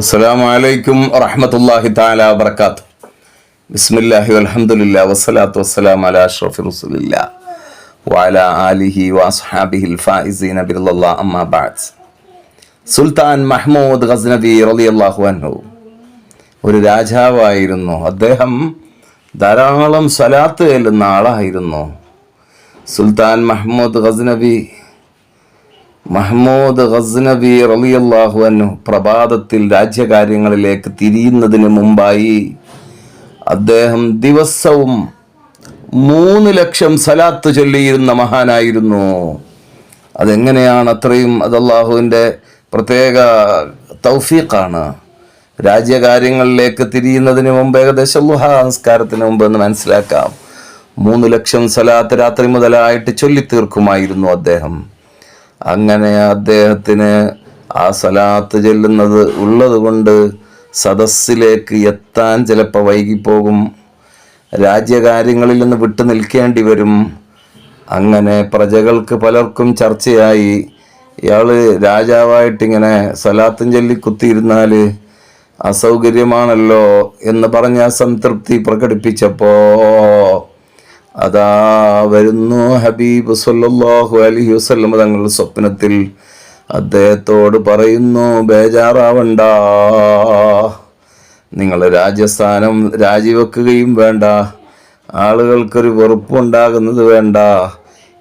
അസ്സലാമു വറഹമത്തല്ലാഹി താല വബറകാത്ത്. ബിസ്മില്ലാഹി അലഹമുല്ല വസ്സലാത്തു വസ്സലാം അല അഷ്റഫി റസൂലില്ലാ വാല ആലിഹി വാസ്ഹാബിഹിൽ ഫായിസീന ബിറല്ലാഹ് അമ്മാ ബഅദ്. സുൽത്താൻ മഹ്മൂദ് ഗസ്നവി റളിയല്ലാഹു അൻഹു. ഒരു രാജാവായിരുന്നു. അദ്ദേഹം ധാരാളം സ്വലാത്ത് ചെല്ലുന്ന ആളായിരുന്നു. സുൽത്താൻ മഹ്മൂദ് ഗസ്നവി മഹ്മൂദ് ഗസ്നബി റളിയല്ലാഹു അൻഹു പ്രഭാതത്തിൽ രാജ്യകാര്യങ്ങളിലേക്ക് തിരിയുന്നതിന് മുമ്പായി അദ്ദേഹം ദിവസവും മൂന്ന് ലക്ഷം സലാത്ത് ചൊല്ലിയിരുന്ന മഹാനായിരുന്നു. അതെങ്ങനെയാണ് അത്രയും അത് അള്ളാഹുവിന്റെ പ്രത്യേക തൗഫീഖാണ്? രാജ്യകാര്യങ്ങളിലേക്ക് തിരിയുന്നതിന് മുമ്പ് ഏകദേശം ലുഹാ നമസ്കാരത്തിന് മുമ്പ് എന്ന് മനസ്സിലാക്കാം. മൂന്ന് ലക്ഷം സലാത്ത് രാത്രി മുതലായിട്ട് ചൊല്ലിത്തീർക്കുമായിരുന്നു അദ്ദേഹം. അങ്ങനെ അദ്ദേഹത്തിന് ആ സലാത്ത് ചെല്ലുന്നത് ഉള്ളത് കൊണ്ട് സദസ്സിലേക്ക് എത്താൻ ചിലപ്പോൾ വൈകിപ്പോകും. രാജ്യകാര്യങ്ങളിൽ നിന്ന് വിട്ടു നിൽക്കേണ്ടി വരും. അങ്ങനെ പ്രജകൾക്ക് പലർക്കും ചർച്ചയായി. ഇയാൾ രാജാവായിട്ടിങ്ങനെ സലാത്തും ചൊല്ലി കുത്തിയിരുന്നാൽ അസൗകര്യമാണല്ലോ എന്ന് പറഞ്ഞ അസംതൃപ്തി പ്രകടിപ്പിച്ചപ്പോ അതാ വരുന്നു ഹബീബ് സല്ലാഹു അലഹി വസ്ലമ തങ്ങളുടെ സ്വപ്നത്തിൽ. അദ്ദേഹത്തോട് പറയുന്നു ബേജാറാവണ്ട. നിങ്ങൾ രാജസ്ഥാനം രാജിവെക്കുകയും വേണ്ട. ആളുകൾക്കൊരു വെറുപ്പുണ്ടാകുന്നത് വേണ്ട.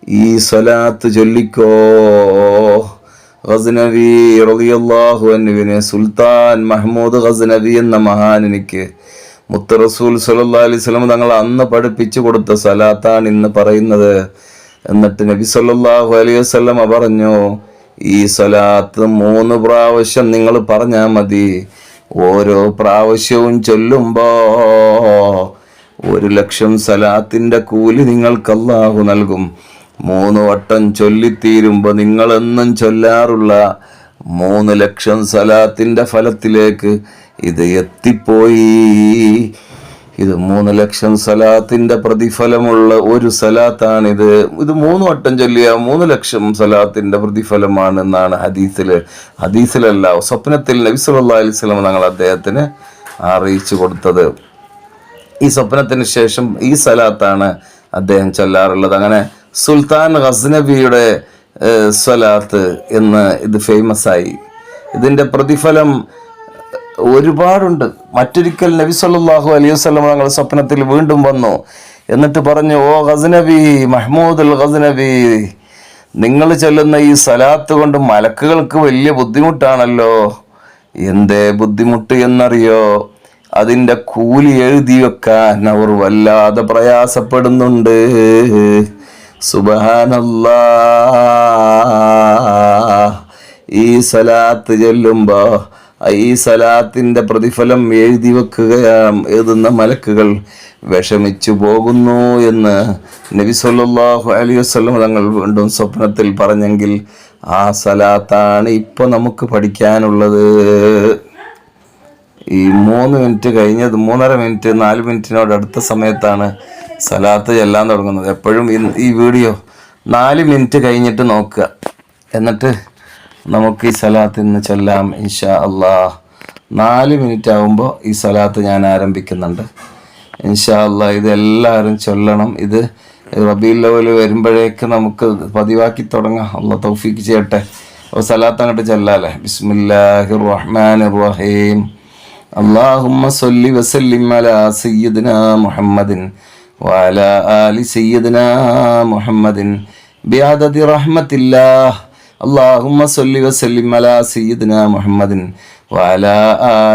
ഈ സ്വലാത്ത് ചൊല്ലിക്കോ. ഗസ്നവി റളിയല്ലാഹു അൻഹുവിനെ സുൽത്താൻ മഹ്മൂദ് ഗസ്നവി എന്ന മഹാനെനിക്ക് മുത്ത് റസൂൽ സല്ലല്ലാഹു അലൈഹി വസല്ലം തങ്ങൾ അന്ന് പഠിപ്പിച്ചു കൊടുത്ത സലാത്താണ് ഇന്ന് പറയുന്നത്. എന്നിട്ട് നബി സല്ലാഹു അലൈഹി വസല്ലം പറഞ്ഞു ഈ സലാത്ത് മൂന്ന് പ്രാവശ്യം നിങ്ങൾ പറഞ്ഞാൽ മതി. ഓരോ പ്രാവശ്യവും ചൊല്ലുമ്പോ ഒരു ലക്ഷം സലാത്തിന്റെ കൂലി നിങ്ങൾക്ക് അല്ലാഹു നൽകും. മൂന്ന് വട്ടം ചൊല്ലിത്തീരുമ്പോ നിങ്ങളെന്നും ചൊല്ലാറുള്ള മൂന്ന് ലക്ഷം സലാത്തിന്റെ ഫലത്തിലേക്ക് ഇത് എത്തിപ്പോയി. ഇത് മൂന്ന് ലക്ഷം സലാത്തിന്റെ പ്രതിഫലമുള്ള ഒരു സലാത്താണിത്. ഇത് മൂന്ന് വട്ടം ചൊല്ലിയ മൂന്ന് ലക്ഷം സലാത്തിന്റെ പ്രതിഫലമാണെന്നാണ് ഹദീസിൽ ഹദീസിലല്ല സ്വപ്നത്തിൽ നബി സല്ലല്ലാഹു അലൈഹി വസല്ലം തങ്ങൾ അദ്ദേഹത്തിന് അറിയിച്ചു കൊടുത്തത്. ഈ സ്വപ്നത്തിന് ശേഷം ഈ സലാത്താണ് അദ്ദേഹം ചൊല്ലാറുള്ളത്. അങ്ങനെ സുൽത്താൻ ഗസ്നബിയുടെ സലാത്ത് സ്വലാത്ത് എന്ന് ഇത് ഫേമസ് ആയി. ഇതിന്റെ പ്രതിഫലം ഒരുപാടുണ്ട്. മറ്റൊരിക്കൽ നബി സല്ലാഹു അലൈഹി വസല്ലം തങ്ങൾ സ്വപ്നത്തിൽ വീണ്ടും വന്നു. എന്നിട്ട് പറഞ്ഞു ഓ ഗസ്നബി മഹ്മൂദ് അൽ ഗസ്നബി നിങ്ങൾ ചൊല്ലുന്ന ഈ സലാത്ത് കൊണ്ട് മലക്കുകൾക്ക് വലിയ ബുദ്ധിമുട്ടാണല്ലോ. എന്തേ ബുദ്ധിമുട്ട് എന്നറിയോ? അതിന്റെ കൂലി എഴുതി വെക്കാൻ അവർ വല്ലാതെ പ്രയാസപ്പെടുന്നുണ്ട്. സുബാനല്ലാ ഈ സലാത്ത് ചൊല്ലുമ്പോ ഈ സലാത്തിന്റെ പ്രതിഫലം എഴുതി വെക്കുക എഴുതുന്ന മലക്കുകൾ വിഷമിച്ചു പോകുന്നു എന്ന് നബി സല്ലല്ലാഹു അലൈഹി വസല്ലം തങ്ങൾ വീണ്ടും സ്വപ്നത്തിൽ പറഞ്ഞെങ്കിൽ ആ സലാത്താണ് ഇപ്പോൾ നമുക്ക് പഠിക്കാനുള്ളത്. ഈ മൂന്ന് മിനിറ്റ് കഴിഞ്ഞത് മൂന്നര മിനിറ്റ് നാല് മിനിറ്റിനോട് അടുത്ത സമയത്താണ് സലാത്ത് ചെല്ലാൻ തുടങ്ങുന്നത്. എപ്പോഴും ഈ വീഡിയോ നാല് മിനിറ്റ് കഴിഞ്ഞിട്ട് നോക്കുക. എന്നിട്ട് നമുക്ക് ഈ സലാത്ത് ഇന്ന് ചൊല്ലാം ഇൻഷാ അള്ളാ നാല് മിനിറ്റ് ആകുമ്പോൾ ഈ സലാത്ത് ഞാൻ ആരംഭിക്കുന്നുണ്ട് ഇൻഷാ അള്ളാ ഇത് എല്ലാവരും ചൊല്ലണം ഇത് റബീൽ ലെവൽ വരുമ്പോഴേക്ക് നമുക്ക് പതിവാക്കി തുടങ്ങാം അള്ളാഹ് തൗഫീക്ക് ചെയ്യട്ടെ അപ്പോൾ സലാത്ത് അങ്ങോട്ട് ചൊല്ലാലേ ബിസ്മില്ലാഹിർ റഹ്മാനിർ റഹീം اللهم صل وسلم على سيدنا محمد وعلى آل سيدنا محمد بعدد رحمة الله اللهم صل وسلم على سيدنا محمد وعلى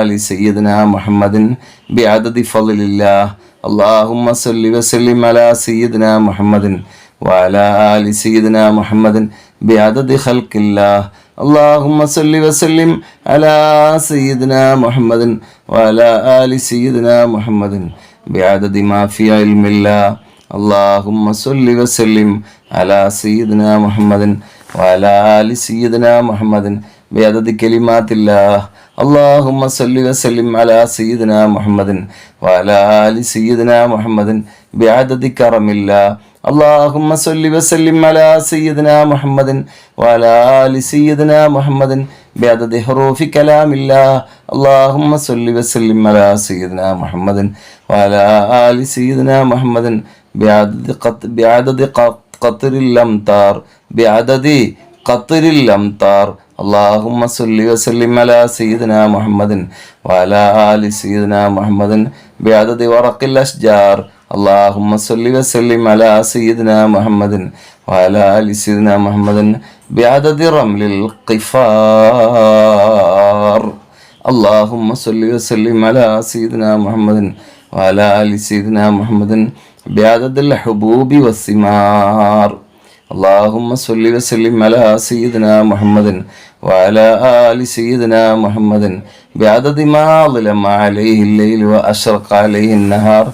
آل سيدنا محمد بعدد فضل الله اللهم صل وسلم على سيدنا محمد وعلى آل سيدنا محمد بعدد خلق الله اللهم صل وسلم على سيدنا محمد وعلى آل سيدنا محمد بعدد ما في علم الله اللهم صل وسلم على سيدنا محمد وعلى آل سيدنا محمد بعدد كلمات الله اللهم صل وسلم على سيدنا محمد وعلى آل سيدنا محمد بعدد كرم الله اللهم صل وسلم على سيدنا محمد وعلى آل سيدنا محمد بعدد حروف كلام الله اللهم صل وسلم على سيدنا محمد وعلى آل سيدنا محمد بعدد قط بعدد قط- قطر الأمطار بعدد قطر الأمطار اللهم صل وسلم على سيدنا محمد وعلى آل سيدنا محمد بعدد ورق الأشجار اللهم صل وسلم على سيدنا محمد وعلى آل سيدنا محمد بعدد رمل القفار اللهم صل وسلم على سيدنا محمد وعلى آل سيدنا محمد بعدد الحبوب والثمار. اللهم صل وسلم على سيدنا محمد وعلى آل سيدنا محمد. بعدد ما ظلم عليه الليل وأشرق عليه النهار.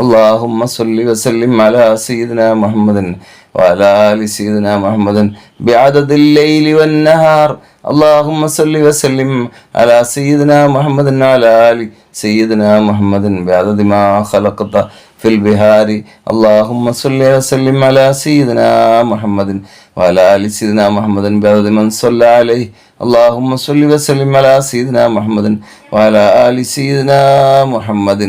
اللهم صل وسلم على سيدنا محمد وعلى آل سيدنا محمد. بعدد الليل والنهار. اللهم صل وسلم على سيدنا محمد وعلى آل سيدنا محمد. بعدد ما خلقت في البهار اللهم صل وسلم على سيدنا محمد وعلى آل سيدنا محمد بعدد من صلى عليه اللهم صل وسلم على سيدنا محمد وعلى آل سيدنا محمد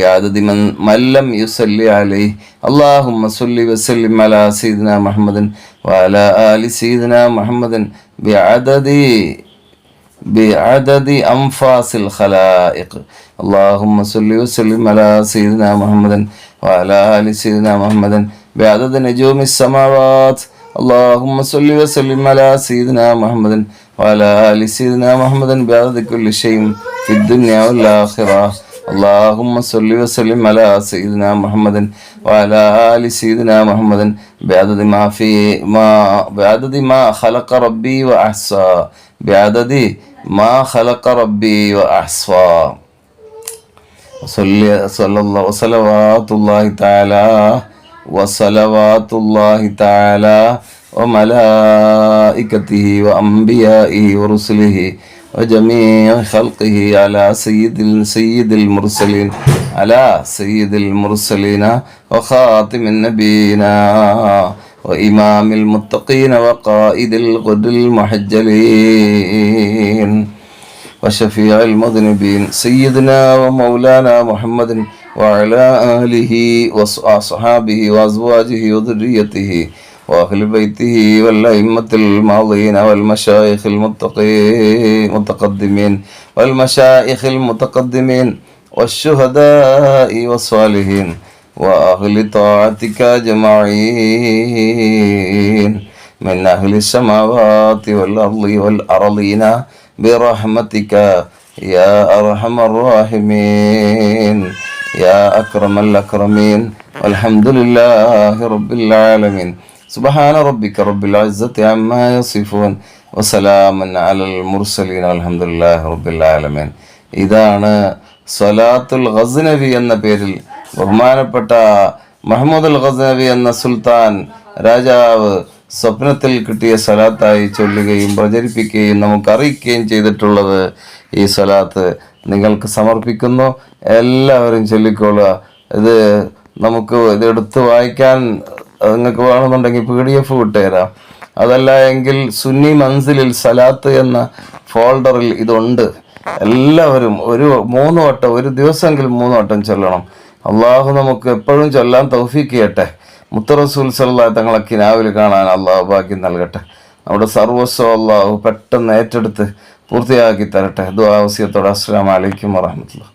بعدد من من لم يصلي عليه اللهم صل وسلم على سيدنا محمد وعلى آل سيدنا محمد بعدد بعدد أنفاس الخلائق. اللهم صل وسلم على سيدنا محمد وعلى آل سيدنا محمد بعدد نجوم السماوات. اللهم صل وسلم على سيدنا محمد وعلى آل سيدنا محمد بعدد كل شيء في الدنيا والآخرة. اللهم صل وسلم على سيدنا محمد وعلى آل سيدنا محمد بعدد ما في ما بعدد ما خلق ربي وأحصى. بعدد ما خلق ربي وأحصى. صلى صلى الله وصلوات الله تعالى وصلوات الله تعالى وملائكته وأنبيائه ورسله وجميع خلقه على سيد سيد المرسلين على سيد المرسلين وخاتم النبيين. وإمام المتقين وقائد الغد المحجلين وشفيع المذنبين سيدنا ومولانا محمد وعلى آله وأصحابه وأزواجه وذريته وأهل بيته والأئمة الماضين والمشايخ المتقين المتقدمين والمشايخ المتقدمين والشهداء والصالحين وأهل طاعتك أجمعين من أهل السماوات والأرض والأرضين برحمتك يا أرحم الراحمين يا أكرم الأكرمين والحمد لله رب العالمين سبحان ربك رب العزة عما يصفون وسلام على المرسلين والحمد لله رب العالمين ഇതാണ് സ്വലാത്തുൽ ഗസ്നവി എന്ന പേരിൽ ബഹുമാനപ്പെട്ട മഹമ്മദ് അൽ ഖസനബി എന്ന സുൽത്താൻ രാജാവ് സ്വപ്നത്തിൽ കിട്ടിയ സ്വലാത്തായി ചൊല്ലുകയും പ്രചരിപ്പിക്കുകയും നമുക്ക് അറിയിക്കുകയും ചെയ്തിട്ടുള്ളത് ഈ സ്വലാത്ത് നിങ്ങൾക്ക് സമർപ്പിക്കുന്നു. എല്ലാവരും ചൊല്ലിക്കൊള്ളുക. ഇത് നമുക്ക് ഇത് എടുത്ത് വായിക്കാൻ നിങ്ങൾക്ക് വേണമെന്നുണ്ടെങ്കിൽ പി ഡി എഫ് വിട്ടുതരാം അതല്ല എങ്കിൽ സുന്നി മൻസിലിൽ സലാത്ത് എന്ന ഫോൾഡറിൽ ഇതുണ്ട്. എല്ലാവരും ഒരു മൂന്ന് വട്ടം ഒരു ദിവസമെങ്കിലും മൂന്ന് വട്ടം ചൊല്ലണം. അള്ളാഹു നമുക്ക് എപ്പോഴും ചൊല്ലാൻ തൗഫീക്ക് ചെയ്യട്ടെ. മുത്തറസൂൽ സല്ലാ തങ്ങളെ കിനാവിൽ കാണാൻ അള്ളാഹു ഭാഗ്യം നൽകട്ടെ. നമ്മുടെ സർവസ്വം അള്ളാഹു പെട്ടെന്ന് ഏറ്റെടുത്ത് പൂർത്തിയാക്കി തരട്ടെ. ദുആ അസ്സാം അലൈക്കും വറഹ്മത്തുള്ളാഹി.